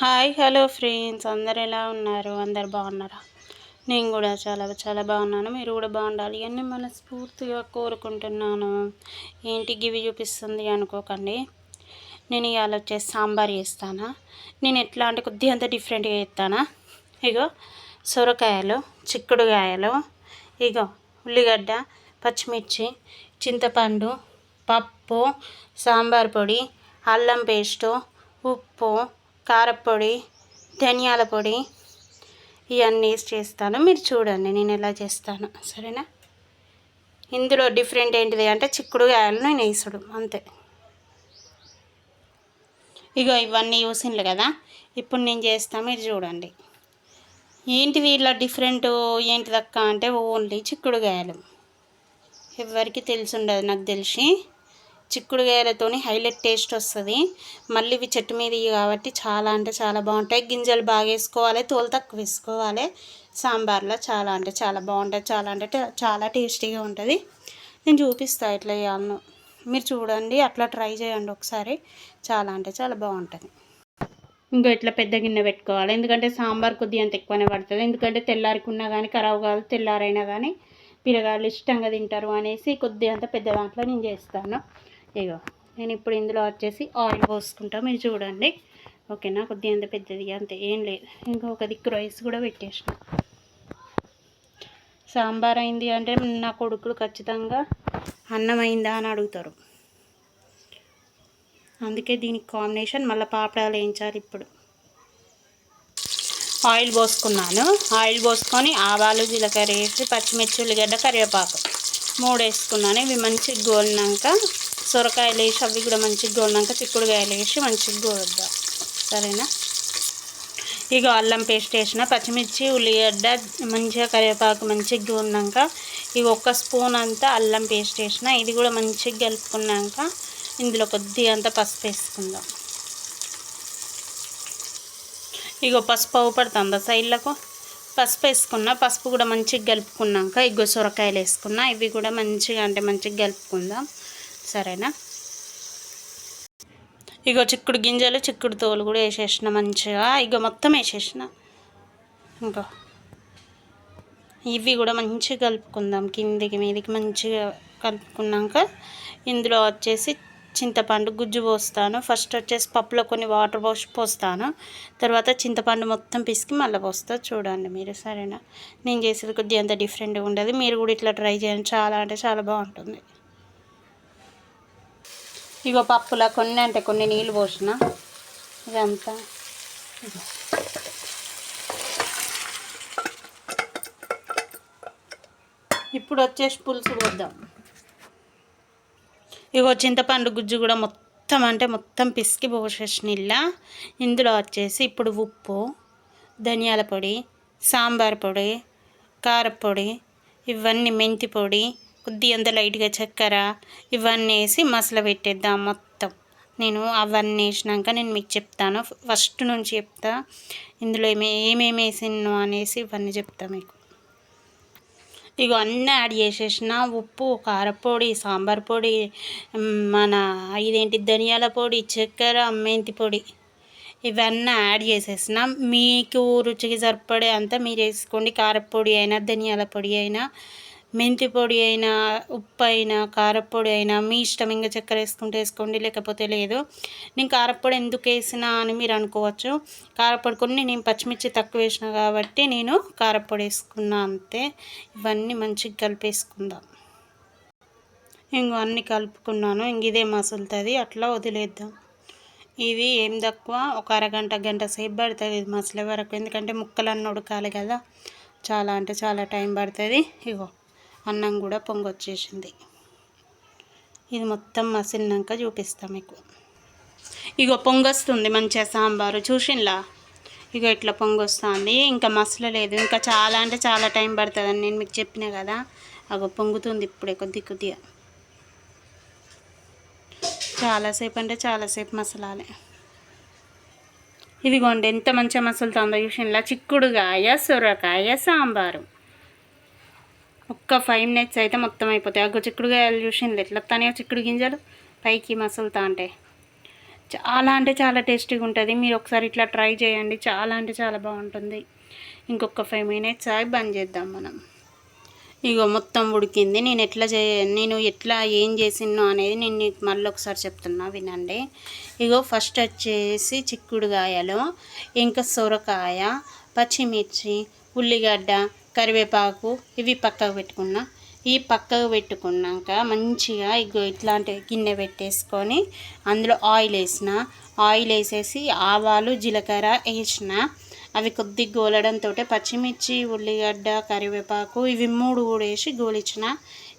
Hi hello friends. అందరు ఎలా ఉన్నారు? అందరు బాగున్నారా? నేను కూడా చాలా చాలా బాగున్నాను. మీరు కూడా బాగుండాలి అని మనస్ఫూర్తిగా కోరుకుంటున్నాను. ఏంటి గివి చూపిస్తుంది అనుకోకండి. నేను ఇవాళ వచ్చేసి సాంబార్ చేస్తానా. నేను ఎట్లా అంటే కొద్దిగా అంత డిఫరెంట్గా చేస్తానా. ఇగో సొరకాయలు చిక్కుడుకాయలు ఇగో ఉల్లిగడ్డ పచ్చిమిర్చి చింతపండు పప్పు సాంబార్ పొడి అల్లం పేస్టు ఉప్పు కారపొడి ధనియాల పొడి ఇవన్నీ వేసి చేస్తాను. మీరు చూడండి నేను ఎలా చేస్తాను. సరేనా? ఇందులో డిఫరెంట్ ఏంటిది అంటే చిక్కుడుకాయలు నేను వేసుడు. అంతే. ఇగో ఇవన్నీ చూసిండ్రు కదా? ఇప్పుడు నేను చేస్తాను మీరు చూడండి. ఏంటిది ఇలా డిఫరెంట్ ఏంటిదక్క అంటే ఓన్లీ చిక్కుడుకాయలు. ఎవరికి తెలిసి ఉండదు నాకు తెలిసి. చిక్కుడుగాయలతోని హైలైట్ టేస్ట్ వస్తుంది. మళ్ళీ ఇవి చెట్టు మీద కాబట్టి చాలా అంటే చాలా బాగుంటాయి. గింజలు బాగా వేసుకోవాలి తోలు తక్కువ వేసుకోవాలి. సాంబార్లో చాలా అంటే చాలా బాగుంటుంది చాలా అంటే చాలా టేస్టీగా ఉంటుంది. నేను చూపిస్తాను ఇట్లా చేయాలను మీరు చూడండి అట్లా ట్రై చేయండి ఒకసారి. చాలా అంటే చాలా బాగుంటుంది. ఇంకో ఇట్లా పెద్ద గిన్నె పెట్టుకోవాలి. ఎందుకంటే సాంబార్ కొద్దిగా అంత ఎక్కువనే పడుతుంది. ఎందుకంటే తెల్లారికున్నా కానీ ఖరాబ్ కాదు తెల్లారైనా కానీ పిల్లగాళ్ళు ఇష్టంగా తింటారు అనేసి కొద్దిగా అంత పెద్ద దాంట్లో నేను చేస్తాను. ఇగో నేను ఇప్పుడు ఇందులో వచ్చేసి ఆయిల్ పోసుకుంటా మీరు చూడండి. ఓకేనా? కొద్దిగా అంత పెద్దది అంతే ఏం లేదు. ఇంకా ఒక దిక్కు రైస్ కూడా పెట్టేసిన. సాంబార్ అయింది అంటే నా కొడుకులు ఖచ్చితంగా అన్నం అయిందా అని అడుగుతారు. అందుకే దీనికి కాంబినేషన్ మళ్ళీ పాపడాలు వేయించాలి ఇప్పుడు. ఆయిల్ పోసుకున్నాను. ఆయిల్ పోసుకొని ఆవాలు జీలకర్ర వేసి పచ్చిమిర్చి ఉల్లిగడ్డ కరివేపాకు మూడు వేసుకున్నాను. ఇవి మంచిగా గోలినాక సొరకాయలు వేసి అవి కూడా మంచిగా గోలినాక చిక్కుడుకాయలు వేసి మంచిగా కోరుద్దాం సరేనా? ఇక అల్లం పేస్ట్ వేసిన పచ్చిమిర్చి ఉల్లిగడ్డ మంచిగా కరివేపాకు మంచిగా గోలినాక ఇక ఒక్క స్పూన్ అంతా అల్లం పేస్ట్ వేసిన ఇది కూడా మంచిగా కలుపుకున్నాక ఇందులో కొద్దిగా అంతా పసుపు వేసుకుందాం. ఇగో పసుపు అవుపడుతుంది సైడ్లకు? పసుపు వేసుకున్న పసుపు కూడా మంచిగా కలుపుకున్నాక ఇగో సొరకాయలు వేసుకున్నా ఇవి కూడా మంచిగా అంటే మంచిగా కలుపుకుందాం. సరేనా? ఇగో చిక్కుడు గింజలు చిక్కుడు తోలు కూడా వేసేసిన మంచిగా. ఇగో మొత్తం వేసేసిన. ఇంకా ఇవి కూడా మంచిగా కలుపుకుందాం. కిందికి మీదికి మంచిగా కలుపుకున్నాక ఇందులో వచ్చేసి చింతపండు గుజ్జు పోస్తాను. ఫస్ట్ వచ్చేసి పప్పులో కొన్ని వాటర్ పోసి పోస్తాను. తర్వాత చింతపండు మొత్తం పిసికి మళ్ళీ పోస్తా. చూడండి మీరు సరేనా? నేను చేసేది కొద్దిగా అంత డిఫరెంట్గా ఉండదు. మీరు కూడా ఇట్లా ట్రై చేయండి. చాలా అంటే చాలా బాగుంటుంది. ఇగో పప్పులా కొన్ని అంటే కొన్ని నీళ్ళు పోసిన. ఇదంతా. ఇప్పుడు వచ్చేసి పులుసు పోద్దాం. ఇగో చింతపండు గుజ్జు కూడా మొత్తం అంటే మొత్తం పిసికి పోసేసిన ఇలా ఇందులో వచ్చేసి ఇప్పుడు ఉప్పు ధనియాల పొడి సాంబార్ పొడి కారపొడి ఇవన్నీ మెంతి పొడి కొద్ది అంత లైట్గా చక్కెర ఇవన్నీ వేసి మసలు పెట్టేద్దాం మొత్తం. నేను అవన్నీ వేసినాక నేను మీకు చెప్తాను. ఫస్ట్ నుంచి చెప్తా. ఇందులో ఏమే ఏమేమి వేసినో అనేసి ఇవన్నీ చెప్తా మీకు. ఇక అన్నీ యాడ్ చేసేసిన ఉప్పు కారపొడి సాంబార్ పొడి మన ఇదేంటి ధనియాల పొడి చక్కెర మెంతి పొడి ఇవన్నీ యాడ్ చేసేసిన. మీకు రుచికి సరిపడే అంతా మీరు వేసుకోండి. కారపొడి అయినా ధనియాల పొడి అయినా. మెంతి పొడి అయినా ఉప్పు అయినా కారపొడి అయినా మీ ఇష్టం ఇంకా చక్కెర వేసుకుంటే వేసుకోండి లేకపోతే లేదు. నేను కారపొడి ఎందుకు వేసినా అని మీరు అనుకోవచ్చు. కారపొడి కొన్ని నేను పచ్చిమిర్చి తక్కువ వేసిన కాబట్టి నేను కారపొడి వేసుకున్నా అంతే. ఇవన్నీ మంచిగా కలిపేసుకుందాం. ఇంకో అన్నీ కలుపుకున్నాను. ఇంక ఇదే మసులుతుంది. అట్లా వదిలేద్దాం. ఇది ఏం తక్కువ? ఒక అరగంట గంట సేపు పడుతుంది ఇది మసలే వరకు. ఎందుకంటే ముక్కలన్నీ ఉడకాలి కదా. చాలా అంటే చాలా టైం పడుతుంది. ఇగో. అన్నం కూడా పొంగొచ్చేసింది. ఇది మొత్తం మసిలినాక చూపిస్తాం మీకు. ఇగో పొంగొస్తుంది మంచిగా సాంబారు. చూసిన్లా? ఇక ఇట్లా పొంగొస్తుంది. ఇంకా మసలలేదు. ఇంకా చాలా అంటే చాలా టైం పడుతుందని నేను మీకు చెప్పిన కదా. అగో పొంగుతుంది ఇప్పుడే కొద్ది కొద్దిగా. చాలాసేపు అంటే చాలాసేపు మసలాలి. ఇదిగోండి ఎంత మంచిగా మసులుతుందో చూసిన్లా? చిక్కుడుకాయ సొరకాయ సాంబారు. ఒక్క ఫైవ్ మినిట్స్ అయితే మొత్తం అయిపోతాయి. అగ్గ చిక్కుడుగాయలు చూసింది ఎట్లా వస్తాయో చిక్కుడు గింజలు? పైకి మసులుతా అంటే. చాలా అంటే చాలా టేస్టీగా ఉంటుంది. మీరు ఒకసారి ఇట్లా ట్రై చేయండి. చాలా అంటే చాలా బాగుంటుంది. ఇంకొక ఫైవ్ మినిట్స్ ఆగి బంద్ చేద్దాం మనం. ఇగో మొత్తం ఉడికింది. నేను ఎట్లా చే నేను ఎట్లా ఏం చేసినో అనేది నేను నీకు మళ్ళీ ఒకసారి చెప్తున్నా. వినండి. ఇగో ఫస్ట్ వచ్చేసి చిక్కుడుగాయలు ఇంకా సొరకాయ పచ్చిమిర్చి ఉల్లిగడ్డ కరివేపాకు ఇవి పక్కకు పెట్టుకున్నా. ఈ పక్కకు పెట్టుకున్నాక మంచిగా ఇగో ఇట్లాంటి గిన్నె పెట్టేసుకొని అందులో ఆయిల్ వేసిన. ఆయిల్ వేసేసి ఆవాలు జీలకర్ర వేసిన. అవి కొద్దిగా గోలడంతో పచ్చిమిర్చి ఉల్లిగడ్డ కరివేపాకు ఇవి మూడు కూడా వేసి గోలిచ్చిన.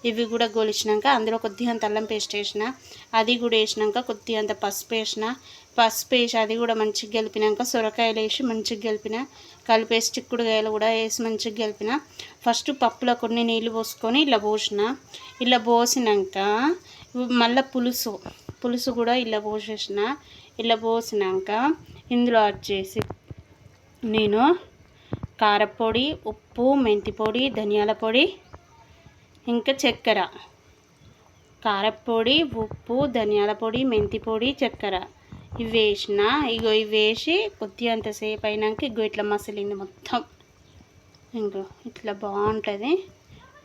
ఇవి కూడా గోలిచ్చినాక అందులో కొద్దిగా అంత అల్లం పేస్ట్ వేసిన అది కూడా వేసినాక కొద్దిగా అంత పసుపు వేసిన పసుపు వేసి అది కూడా మంచిగా గెలిపినాక సొరకాయలు వేసి మంచిగా గెలిపిన కలిపేసి చిక్కుడుకాయలు కూడా వేసి మంచిగా గెలిపిన ఫస్ట్ పప్పులో కొన్ని నీళ్ళు పోసుకొని ఇలా పోసిన ఇలా పోసినాక మళ్ళీ పులుసు పులుసు కూడా ఇలా పోసేసిన ఇలా పోసినాక ఇందులో వచ్చేసి నేను కారపొడి ఉప్పు మెంతి పొడి ధనియాల పొడి ఇంకా చక్కెర. కారపొడి ఉప్పు ధనియాల పొడి మెంతి పొడి చక్కెర. ఇవి వేసిన ఇగో ఇవి వేసి కొద్దిగా అంతసేపు అయినాక ఇగో ఇట్లా మసలింది మొత్తం. ఇంకో ఇట్లా బాగుంటుంది.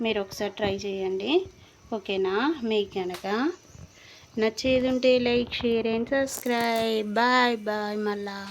మీరు ఒకసారి ట్రై చేయండి. ఓకేనా? మీకు కనుక నచ్చేది ఉంటే like share and subscribe. Bye bye మళ్ళా.